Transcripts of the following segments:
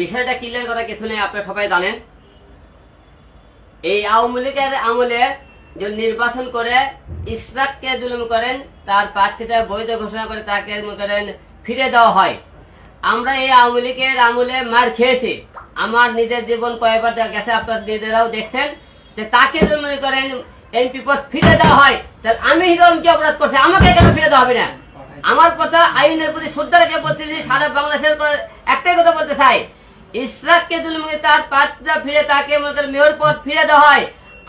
বিষয়টা ক্লিয়ার করা কিছু নেই, আপনারা সবাই জানেন। এই আওয়ামী লীগের আমলে যে নির্বাচন করে ইসরাককে জুলুম করেন, তার প্রার্থীতা বৈধ ঘোষণা করে তাকে করেন ফিরে দেওয়া হয়। আমরা এই আওয়ামী লীগের আমলে মার খেয়েছি। আমার নিজের জীবন কয়েকবার গেছে, আপনার নিজেরাও দেখছেন যে তাকে মনে করেন, এমপি পদ ফিরে দেওয়া হয়। তাহলে আমি হিরোন কি অপরাধ করছি? আমাকে কেন ফিরে দেওয়া হবে না? আমার কথা আইনের প্রতি শ্রদ্ধা রেখে বলতেছি সারা বাংলাদেশের একটাই কথা বলতে চাই। ইসরাককে দুলমুখী তার পাত্রা ফিরে তাকে মেয়র পদ ফিরে দেওয়া হয়।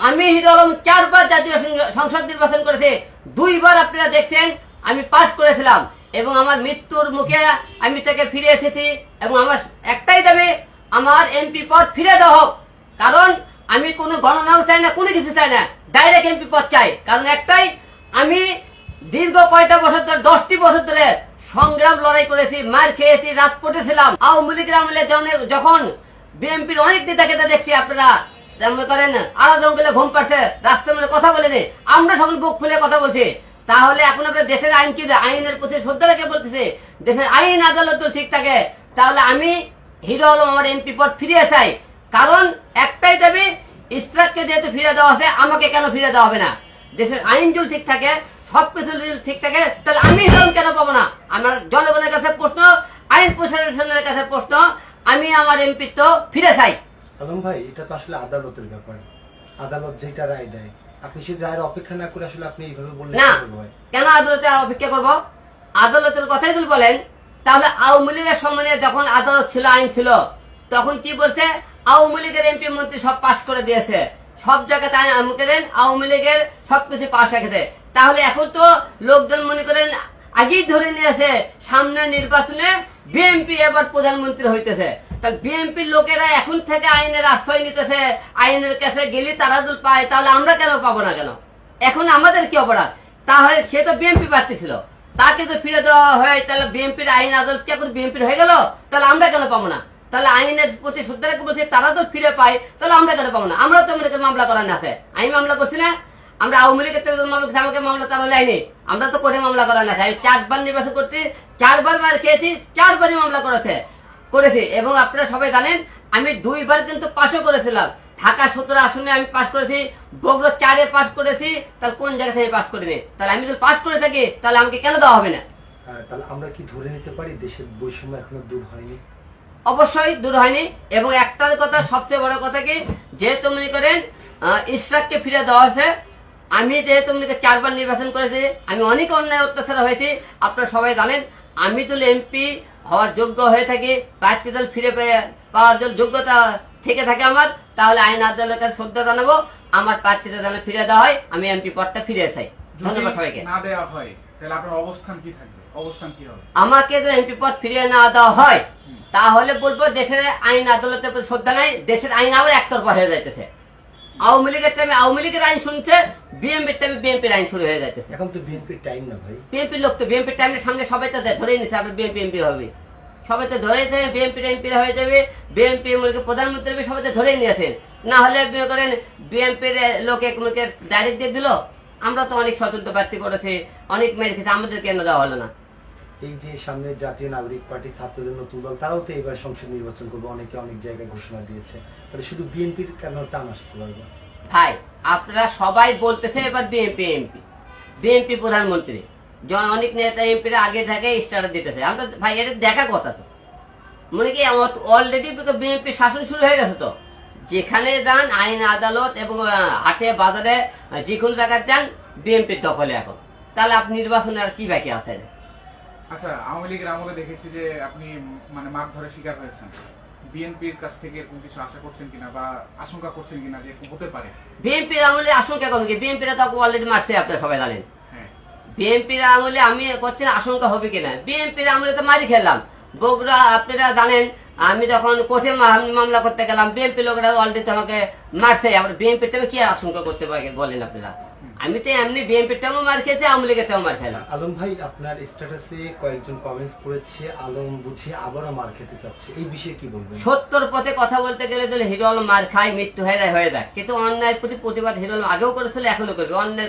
আমি হিরো আলম চারবার জাতীয় সংসদ নির্বাচন করেছি। দুইবার আপনারা দেখছেন, আমি পাস করেছিলাম এবং আমার মৃত্যুর মুখে আমি তাকে ফিরে এসেছি এবং আমার একটাই দাবি, আমার এমপি পদ ফিরে দেওয়া হোক। কারণ আমি কোনো গণনাও চাই না, কোনো কিছু চাই না। ডাইরেক্ট এমপি পদ চাই। কারণ একটাই, আমি দীর্ঘ কয়টা বছর ধরে, দশটি বছর ধরে সংগ্রাম লড়াই করেছি, মার খেয়েছি, রাত পটেছিলাম আওয়ামী লীগের আমলে যখন বিএনপির অনেক নেতাকে দেখছি আপনারা মনে করেন আলা জঙ্গলে ঘুম পাচ্ছে রাস্তার মধ্যে কথা বলেনি, আমরা সকল বুক খুলে কথা বলছি। তাহলে এখন আপনার দেশের আইন কি, আইনের প্রতি শ্রদ্ধা রেখে বলতেছে, দেশের আইন, আদালত ঠিক থাকে, তাহলে আমি হিরো আলম আমার এমপি পদ ফিরিয়ে চাই। কারণ একটাই দাবি ইস্ট্রাককে যেহেতু ফিরে দেওয়া আছে আমাকে কেন ফিরে দেওয়া হবে না? দেশের আইন যদি ঠিক থাকে সবকিছু যদি ঠিক থাকে তাহলে আমি হিরোম কেন পাবো না? আমার জনগণের কাছে প্রশ্ন আইন প্রশাসনের কাছে প্রশ্ন আমি আমার এমপি তো ফিরে চাই। আলম ভাই এটা তো আসলে আদালতের ব্যাপার। আদালত যেটা রায় দেয় আপনি সে রায়ের অপেক্ষা না করে আসলে আপনি এইভাবে বললে না কেন আদালতে অপেক্ষা করব? আদালতের কথাই যদি বলেন তাহলে আওয়ামী লীগের সময়ে যখন আদালত ছিল আইন ছিল তখন কি বলছে? আওয়ামী লীগের এমপি মন্ত্রী সব পাশ করে দিয়েছে। সব জায়গাতে আমু করেন, আওয়ামী লীগের সবকিছু পাশ রেখেছে তাহলে এখন তো লোকজন মনে করেন আগেই ধরে নিয়েছে সামনে নির্বাচনে বিএনপি এবার প্রধানমন্ত্রী হইতেছে। তা বিএনপির লোকেরা এখন থেকে আইনের আশ্রয় নিতেছে, আইনের কাছে গেলে তারা যদি পায়, তাহলে আমরা কেন পাবো না কেন? এখন আমাদের কি অপরাধ? তাহলে সে তো বিএনপি প্রার্থী ছিল। তাকে তো ফিরে দেওয়া হয়, তাহলে বিএনপির আইন আদালত কি এখন বিএনপির হয়ে গেল? তাহলে আমরা কেন পাবো না? তাহলে আইনের প্রতি শ্রদ্ধা বলছে তারা তো ফিরে পায় তাহলে আমরা কেন পাবো না? আমরা তো করি মামলা করার আছে। আমি মামলা করছি না। আমরা আওয়ামী লীগের থেকে মামলা করছি, আমাকে মামলা তারা লাইনি আমরা তো করে মামলা করার না আমি চারবার নির্বাচন করতে চারবার মার খেয়েছি চারবারই মামলা করেছে করেছি। এবং আপনারা সবাই জানেন আমি দুইবার কিন্তু পাশও করেছিলাম। ঢাকা সতেরো আসনে আমি পাশ করেছি বগুড়া চারে পাশ করেছি তাহলে কোন জায়গা থেকে পাশ করিনি? তাহলে আমি যদি পাশ করে থাকি তাহলে আমাকে কেন দেওয়া হবে না? তাহলে আমরা কি ধরে নিতে পারি? দেশের বৈষম্য এখনও দূর হয়নি। অবশ্যই দূর হয়নি। এবং একটার কথা সবচেয়ে বড় কথা কি যেহেতু মনে করেন আহ, ইশরাককে ফিরে দেওয়া হয়েছে আমি যেহেতু মনে চারবার নির্বাচন করেছি আমি অনেক অন্যায় অত্যাচার হয়েছি আপনারা সবাই জানেন আমি তো এমপি হওয়ার যোগ্য হয়ে থাকি প্রার্থী দল ফিরে পেয়ে পাওয়ার জন্য যোগ্যতা থেকে থাকে আমার তাহলে আইন আদালতের কাছে শ্রদ্ধা জানাব আমার প্রার্থীটা যেন ফিরে দেওয়া হয় আমি এমপি পদটা ফিরে চাই। ধন্যবাদ সবাইকে। না দেওয়া হয় তাহলে আপনার অবস্থান কি থাকবে? অবস্থান কি হবে? আমাকে যদি এমপি পদ ফিরিয়ে না দেওয়া হয়। তাহলে বলব দেশের আইন আদালতের প্রতি শ্রদ্ধা নাই দেশের আইন আবার একতরফা হয়ে যাইতেছে। আওয়ামী লীগের টাইমে আওয়ামী লীগের আইন শুনছে বিএনপির টাইমে বিএনপির আইন শুরু হয়ে যাইতেছে। এখন তো বিএনপির টাইম না ভাই। বিএনপির লোক তো বিএনপির টাইমের সামনে সবাই তো ধরেই নিচ্ছে আপনার বিএনপি এমপি হবে। সবাই তো ধরেই দেবে বিএনপির এমপি হয়ে যাবে বিএনপি মূলকে প্রধানমন্ত্রী হবে সবাই তো ধরেই নিয়েছেন না হলে মনে করেন বিএনপির লোকে মূলকে ডাইরেক্ট দিয়ে দিল। আমরা তো অনেক স্বতন্ত্র প্রার্থী করেছি অনেক মেরে খেতে আমাদের কেন দেওয়া হলো না? এই যে সামনে জাতীয় নাগরিক পার্টি ছাত্রদের নতুন দল, তারাও তো এবার সংসদ নির্বাচন করবে, অনেকে অনেক জায়গায় ঘোষণা দিয়েছে। তাহলে শুধু বিএনপির কেন টান আসতে পারবে ভাই, আপনারা সবাই বলতেছে এবার বিএনপি, এমপি। বিএনপি প্রধানমন্ত্রী অনেক নেতা এমপিরা আগে থেকে স্টার দিতেছে। আমরা ভাই, এটা দেখা কথা তো। মনে কি অলরেডি বিএনপি শাসন শুরু হয়ে গেছে তো? যেখানে যান, আইন, আদালত এবং হাটে, বাজারে যে কোনো জায়গায় যান, বিএনপির দখলে এখন। তাহলে আপনি নির্বাচনে আর কি বাকি আছে? আচ্ছা আওয়ামী লীগের আমলে দেখেছি যে আপনি মানে মার ধরে শিকার হয়েছেন। বিএনপির কাছ থেকে এরকম কিছু আশা করছেন কিনা বা আশঙ্কা করছেন কিনা যে এরকম হতে পারে? বিএনপির আমলে আশঙ্কা করবে কি? বিএনপিরা তো অলরেডি মারছে আপনারা সবাই জানেন। হ্যাঁ। বিএনপির আমলে আমি করছি আশঙ্কা হবে কিনা? বিএনপির আমলে তো মারি খেলাম। বগুড়া আপনারা জানেন আমি যখন কোর্টে মামলা করতে গেলাম বিএনপি লোকরা অলরেডি আমাকে মারছে আবার বিএনপির টাইমে কি আশঙ্কা করতে পারে বলেন আপনারা? আমি তো এমনি বিএনপির টাইমও মার খেয়েছি আওয়ামী লীগের টাইমও মার খেলাম। আলম ভাই আপনার স্ট্যাটাসে কয়েকজন কমেন্টস করেছে আলম বুঝি আবারও মার খেতে চাচ্ছে। এই বিষয়ে কি বলবেন? সত্তর পথে কথা বলতে গেলে যদি হিরো আলম মার খায় মৃত্যু হয়ে যায় হয়ে যায়। কিন্তু অন্যায়ের প্রতি প্রতিবাদ হিরো আলম আগেও করেছিল এখনও করবে। অন্যায়